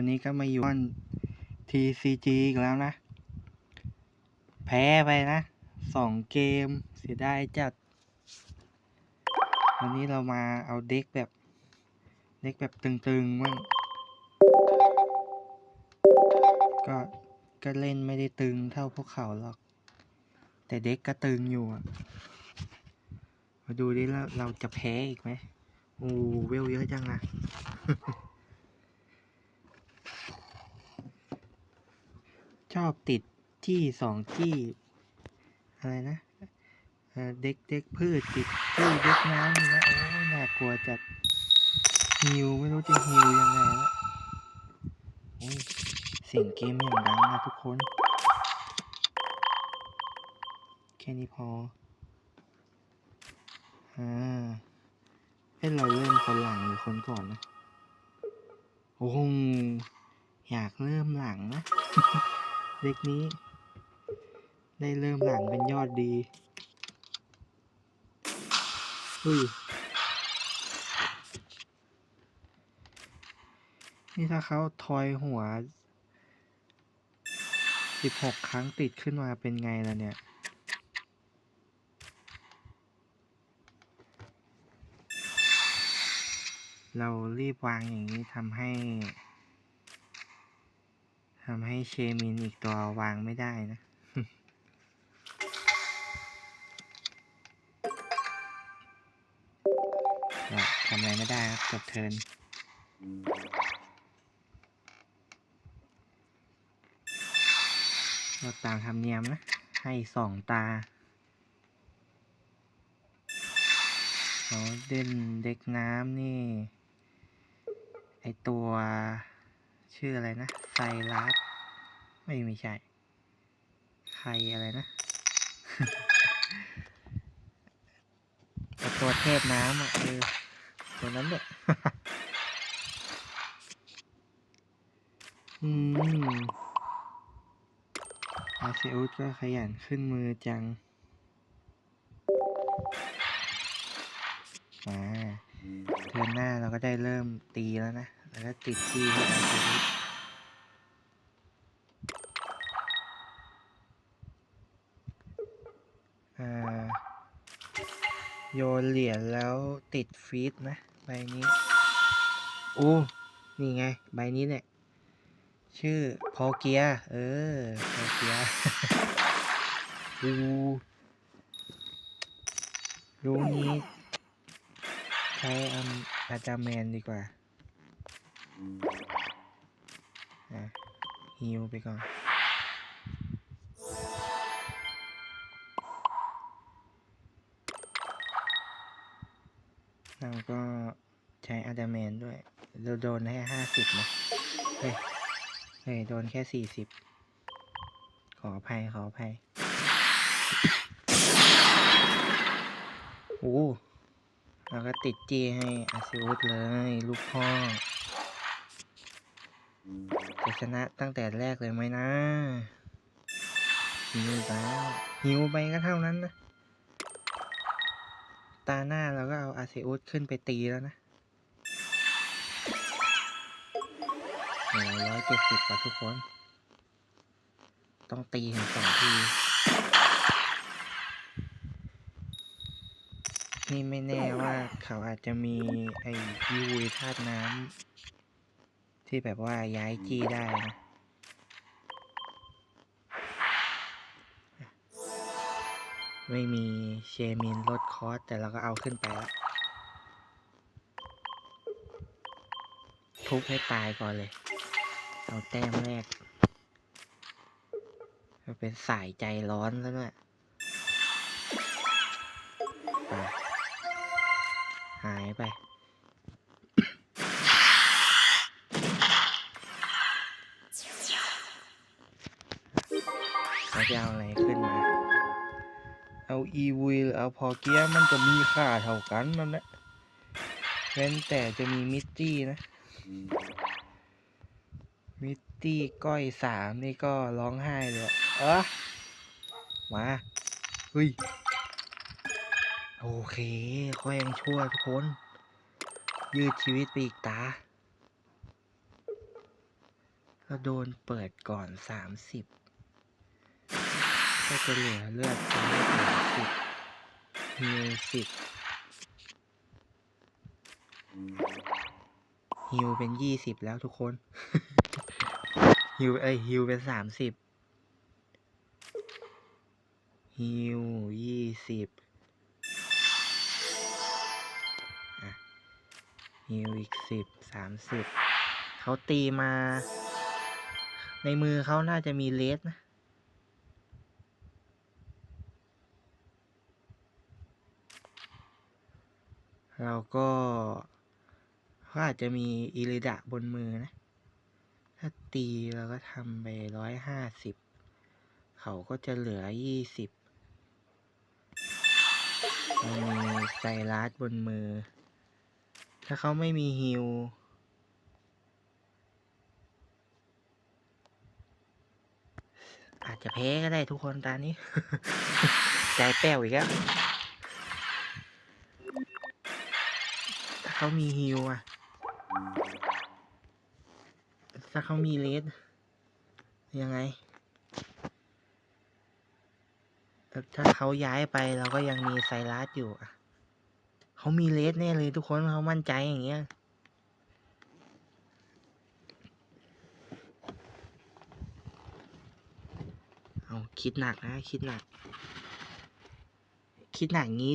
วันนี้ก็มาอยู่บน TCG อีกแล้วนะ แพ้ไปนะสองเกมเสียดายจัด วันนี้เรามาเอาเด็กแบบ เด็กแบบตึงๆมั่งก็ก็เล่นไม่ได้ตึงเท่าพวกเขาหรอก แต่เด็กก็ตึงอยู่อะมาดูดิแล้วเราจะแพ้อีกไหมโอ้เวลเยอะจังอะ ชอบติดที่สองที่อะไรนะเด็กเด็กพืชติดที่เด็กน้ำนะโอ้น่ากลัวจัดฮิวไม่รู้จะฮิวยังไงละโอ้ยเสียงเกมอย่างดังนะทุกคน แค่นี้พอ อ่าให้เราเริ่มคนหลังหรือคนก่อนนะ โอ้โหอยากเริ่มหลังนะ เด็กนี้ ได้เริ่มหลังเป็นยอดดีเฮ้ยนี่ถ้าเขาทอยหัวสิบหกครั้งติดขึ้นมาเป็นไงล่ะเนี่ยเรารีบวางอย่างนี้ทำให้ ทำให้เชมินอีกตัววางไม่ได้นะ ทำอะไรไม่ได้ครับจบเทินเราตามธรรมเนียมนะ ให้สองตาเขาเด่นเด็กน้ำนี่ ไอตัวชื่ออะไรนะ ไซรัสไม่ไม่ใช่ ใครอะไรนะตัวเทพน้ำอะเออตัวนั้นเนี่ยอืมอาเซอุสก็ขยันขึ้นมือจังมาเทิร์นหน้าเราก็ได้เริ่มตีแล้วนะ แล้วก็ติดที่ให้อาเซอุส โยนเหรียญแล้วติดฟีดนะ ใบนี้ โอ้ นี่ไง ใบนี้เนี่ย ชื่อพอเกีย เออ พอเกียดูรูนี้ใช้อัมอาจาแมนดีกว่าอะฮิวไปก่อน เราก็ใช้อาดาแมนด้วยเราโดนแค่ห้าสิบนะ เฮ้ย เฮ้ย โดนแค่สี่สิบ ขออภัย ขออภัย โอ้เราก็ติดจี้ให้อาซิอุสเลย ลูกพ่อ จะชนะตั้งแต่แรกเลยไหมนะหิวไปหิวไปก็เท่านั้นนะ ตาหน้าเราก็เอาอาเซอุสขึ้นไปตีแล้วนะโอ้ร้อยเจ็ดสิบกว่าทุกคน ต้องตีถึงสองที นี่ไม่แน่ว่าเขาอาจจะมีไอ้ยูวีธาตุน้ำที่แบบว่าย้ายจี้ได้นะ ไม่มีเชมินลดคอสแต่เราก็เอาขึ้นไปแล้วทุบให้ตายก่อนเลย เอาแต้มแรก มันเป็นสายใจร้อนแล้วด้วย อีวีหรือเอาพอเกียมันก็มีค่าเท่ากันนั่นแหละเว้นแต่จะมีมิสตี้นะ มิสตี้ก้อยสามนี่ก็ร้องไห้เลย เออมาเฮ้ย โอเคก็ยังชั่วทุกคน ยืดชีวิตไปอีกตาเราโดนเปิดก่อนสามสิบ ก็จะเหลือเลือดสามสิบฮิวสิบฮิวเป็นยี่สิบแล้วทุกคนฮิวเอ้ยฮิวเป็นสามสิบฮิวยี่สิบฮิวอีกสิบสามสิบเขาตีมา ในมือเขาน่าจะมีเลสนะ เราก็เขาอาจจะมีอิริดะบนมือนะ ถ้าตีเราก็ทำไปร้อยห้าสิบ เขาก็จะเหลือยี่สิบมีไซรัสบนมือ ถ้าเขาไม่มีฮิวอาจจะแพ้ก็ได้ทุกคนตอนนี้ ใจแป้วอีกแล้ว เขามีฮิวอะถ้าเขามีเลสยังไง ถ้าเขาย้ายไปเราก็ยังมีไซรัสอยู่อะเขามีเลสแน่เลยทุกคนเขามั่นใจอย่างเงี้ยเอาคิดหนักนะ คิดหนัก คิดหนักงี้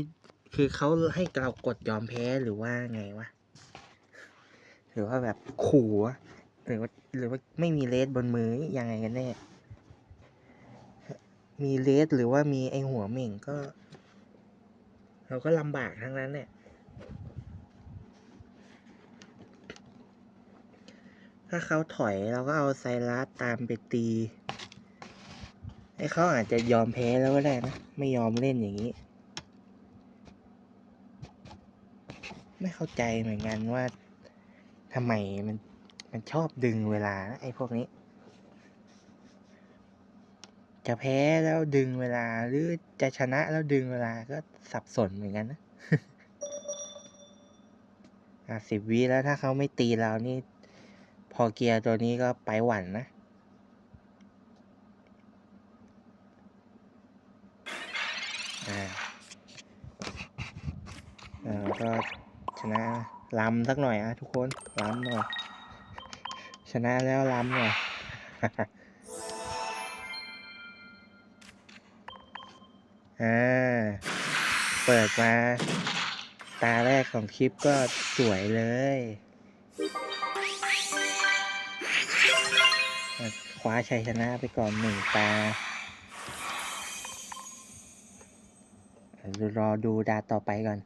คือเขาให้เรากดยอมแพ้หรือว่าไงวะ หรือว่าแบบขู่หรือว่าหรือว่าไม่มีเลสบนมือยังไงกันแน่ มีเลสหรือว่ามีไอหัวเหม่งก็ เราก็ลำบากทั้งนั้นเนี่ยถ้าเขาถอยเราก็เอาไซรัสตามไปตีไอ้เขาอาจจะยอมแพ้แล้วก็ได้นะ ไม่ยอมเล่นอย่างนี้ ไม่เข้าใจเหมือนกันว่าทำไมมันมันชอบดึงเวลานะไอ้พวกนี้ จะแพ้แล้วดึงเวลาหรือจะชนะแล้วดึงเวลาก็สับสนเหมือนกันนะอะสิบวิแล้วถ้าเขาไม่ตีเรานี่ พอเกียร์ตัวนี้ก็ไปหวันนะอ่าอ่าก็ ชนะลำสักหน่อยอะทุกคนลำหน่อย ชนะแล้วลำหน่อยอ่าเปิดมา ตาแรกของคลิปก็สวยเลยคว้าชัยชนะไปก่อนหนึ่งตา รอดูดาต่อไปก่อน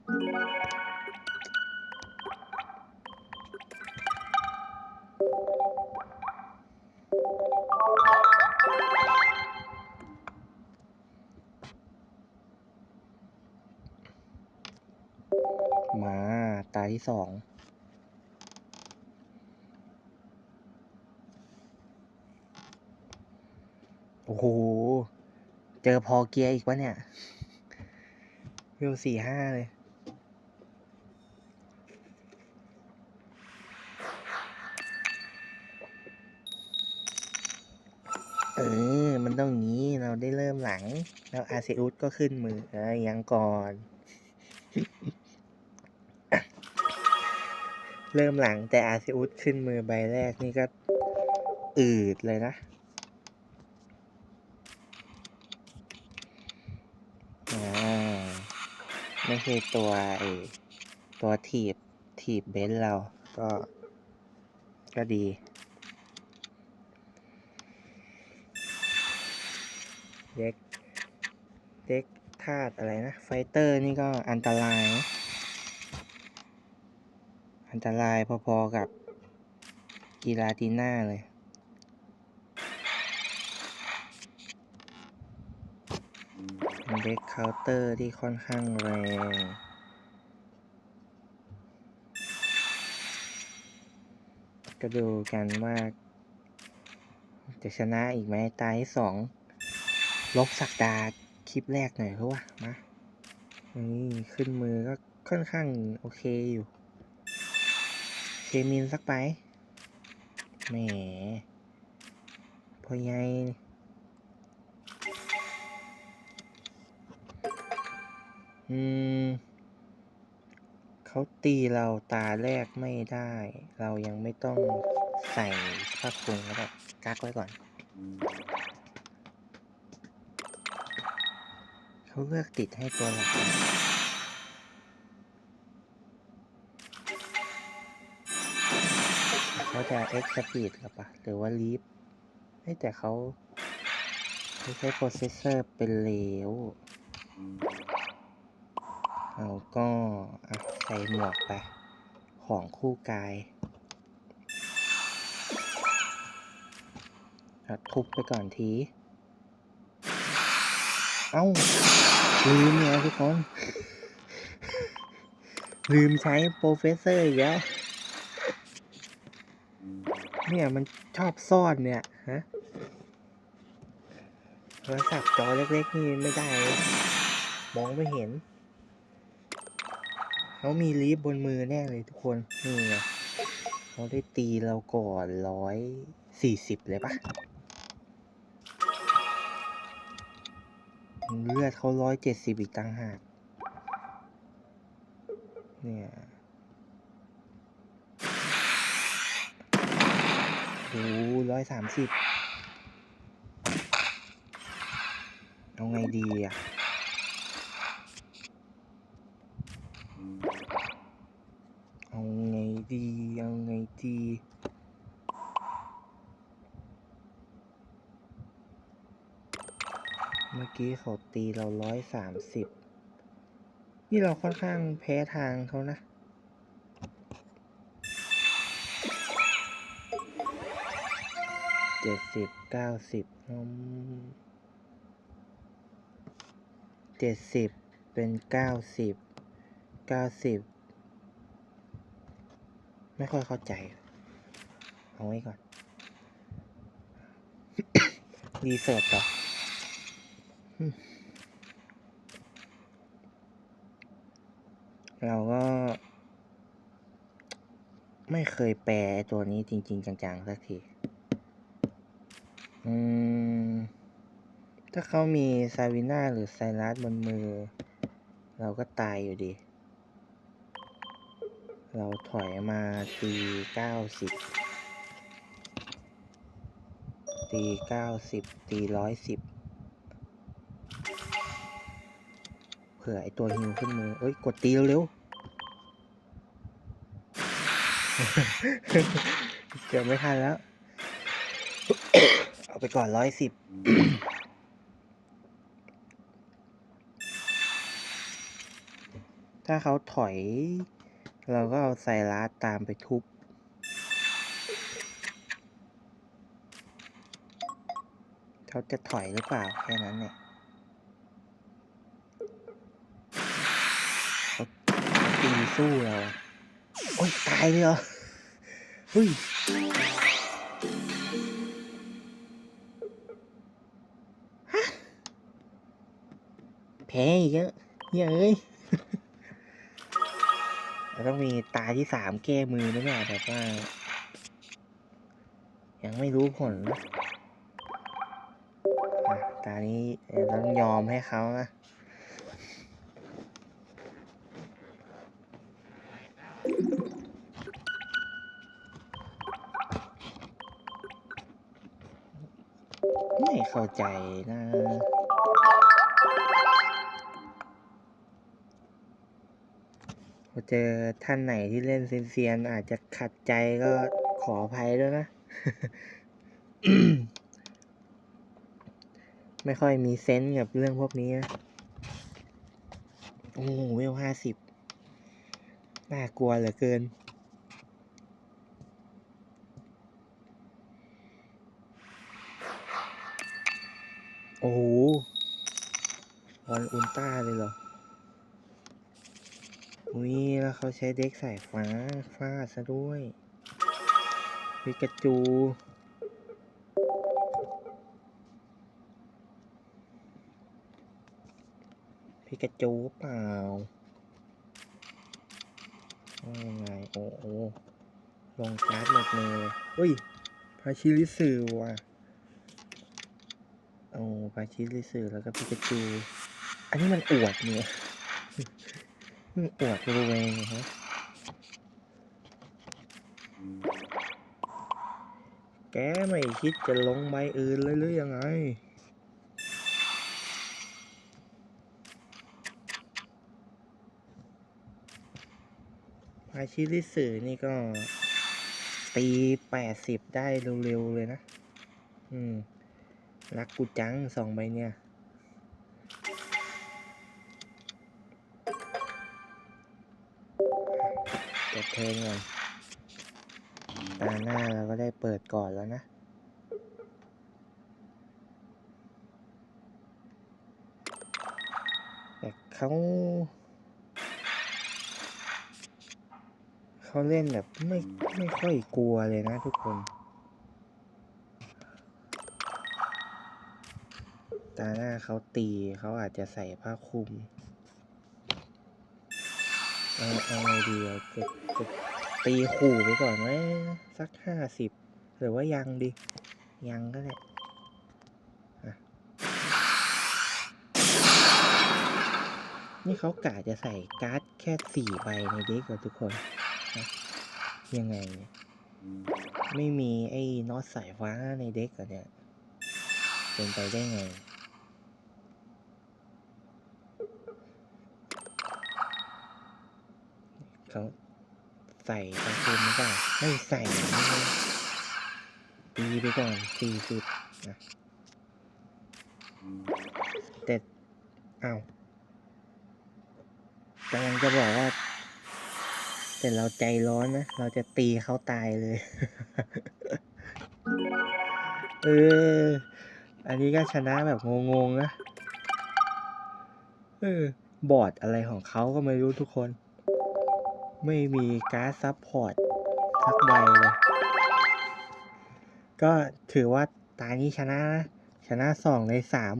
ที่สองโอ้โห เจอพอเกียร์อีกวะเนี่ยเวลสี่ห้าเลย เออ มันต้องงี้ เราได้เริ่มหลัง แล้วอาเซอุสก็ขึ้นมือเออยังก่อน เริ่มหลังแต่อาเซอุสขึ้นมือใบแรกนี่ก็อืดเลยนะไม่ใช่ตัวไอตัวถีบถีบเบนเราก็ ก็ดี เด็ก เด็กธาตุอะไรนะ ไฟเตอร์นี่ก็อันตรายนะ อันตรายพอๆกับกีฬาตีหน่าเลยเป็นเด็กเคาน์เตอร์ที่ค่อนข้างแรงก็ดูกันว่า จะชนะอีกไหมตาที่สอง ลบสักดาคลิปแรกหน่อยเพราะว่ามานี่ขึ้นมือก็ค่อนข้างโอเคอยู่ เคมินสักไปแหมพอไงอืมเขาตีเราตาแรกไม่ได้ เรายังไม่ต้องใส่ผ้าคลุมก็ได้กักไว้ก่อน เขาเลือกติดให้ตัวหลัก เขาจะ X speed หรือปะหรือว่า leap แต่เขาเขาใช้โปรเซสเซอร์เป็นเหลวเราก็ใส่หมวกไป ของคู่กายทุบไปก่อนที เอ้า ลืมเนี่ยทุกคน ลืมใช้โปรเฟสเซอร์อีกแล้ว เนี่ยมันชอบซ่อนเนี่ยฮะโทรศัพท์จอเล็กๆนี่ไม่ได้มองไม่เห็นเขามีลีฟบนมือแน่เลยทุกคนนี่ไงเขาได้ตีเราก่อนร้อยสี่สิบเลยปะเลือดเขาร้อยเจ็ดสิบอีกต่างหากเนี่ยโอ้ ร้อยสามสิบเอาไงดีอะเอาไงดีเอาไงดีเมื่อกี้เขาตีเราร้อยสามสิบนี่เราค่อนข้างแพ้ทางเขานะ เจ็ดสิบเก้าสิบเจ็ดสิบเป็นเก้าสิบเก้าสิบไม่ค่อยเข้าใจ เอาไว้ก่อนรีเสิร์ชต่อเราก็ ไม่เคยแปลตัวนี้จริง ๆ จัง ๆ สักที อืม ถ้าเขามีซาวิน่าหรือไซรัสบนมือ เราก็ตายอยู่ดี เราถอยมาตีเก้าสิบตีเก้าสิบตีร้อยสิบเผื่อไอตัวฮิวขึ้นมือ เอ้ย กดตีเร็วๆ เกือบไม่ทันแล้ว เอาไปก่อนร้อยสิบถ้าเขาถอย เราก็เอาไซรัสตามไปทุบ เขาจะถอยหรือเปล่าแค่นั้นเนี่ยเขาตีสู้เรา โอ๊ยตายเลยเหรอเฮ้ย พ้อีกแล้วเฮ้ยเอ้ยเราต้องมีตาที่สามแก้มือนะเนี่ยแบบว่า ยังไม่รู้ผลนะตานี้ต้องยอมให้เขานะไม่เข้าใจนะ พอเจอท่านไหนที่เล่นเซียนๆอาจจะขัดใจก็ขออภัยด้วยนะ ไม่ค่อยมีเซนส์กับเรื่องพวกนี้นะ โอ้โหเวลห้าสิบน่ากลัวเหลือเกิน โอ้โหวันอุลต้าเลยเหรอ อุ้ยแล้วเขาใช้เด็กสายฟ้าฟาดซะด้วยพิกาจูพิกาจูเปล่าว่ายังไงโอ้โหลงการ์ดหมดเลยอุ้ยพาชิริสึว่ะโอ้ปาชิริสึแล้วก็ปิกาจู อันนี้มันอวดเนี่ย มันอวดรวยเนี่ยฮะแกไม่คิดจะลงใบอื่นเลยหรือยังไง อาชิริสึนี่ก็ ตีแปดสิบได้เร็วๆเลยนะ อืม รักกูจังสองใบเนี่ย จบเทิร์นก่อนตาหน้าเราก็ได้เปิดก่อนแล้วนะ แต่เขาเขาเล่นแบบไม่ไม่ค่อยกลัวเลยนะทุกคน ตาหน้าเขาตีเขาอาจจะใส่ผ้าคลุม เอาเอาไงดีอะจะจะตีขู่ไปก่อนไหมสักห้าสิบหรือว่ายังดี ยังก็ได้อะนี่เขากะจะใส่การ์ดแค่สี่ใบในเด็กเหรอทุกคนนะยังไงเนี่ยไม่มีไอ้น็อตสายฟ้าในเด็กเหรอเนี่ยเป็นไปได้ไง เขาใส่ตะคุมหรือเปล่าไม่ใส่นะตีไปก่อนสี่สิบนะแต่เอากำลังจะบอกว่า แต่เราใจร้อนนะ เราจะตีเขาตายเลย เออ อันนี้ก็ชนะแบบงงๆนะ เออบอร์ดอะไรของเขาก็ไม่รู้ทุกคน ไม่มีการ์ดซับพอร์ตสักใบเลย ก็ถือว่าตานี้ชนะนะ ชนะสองในสาม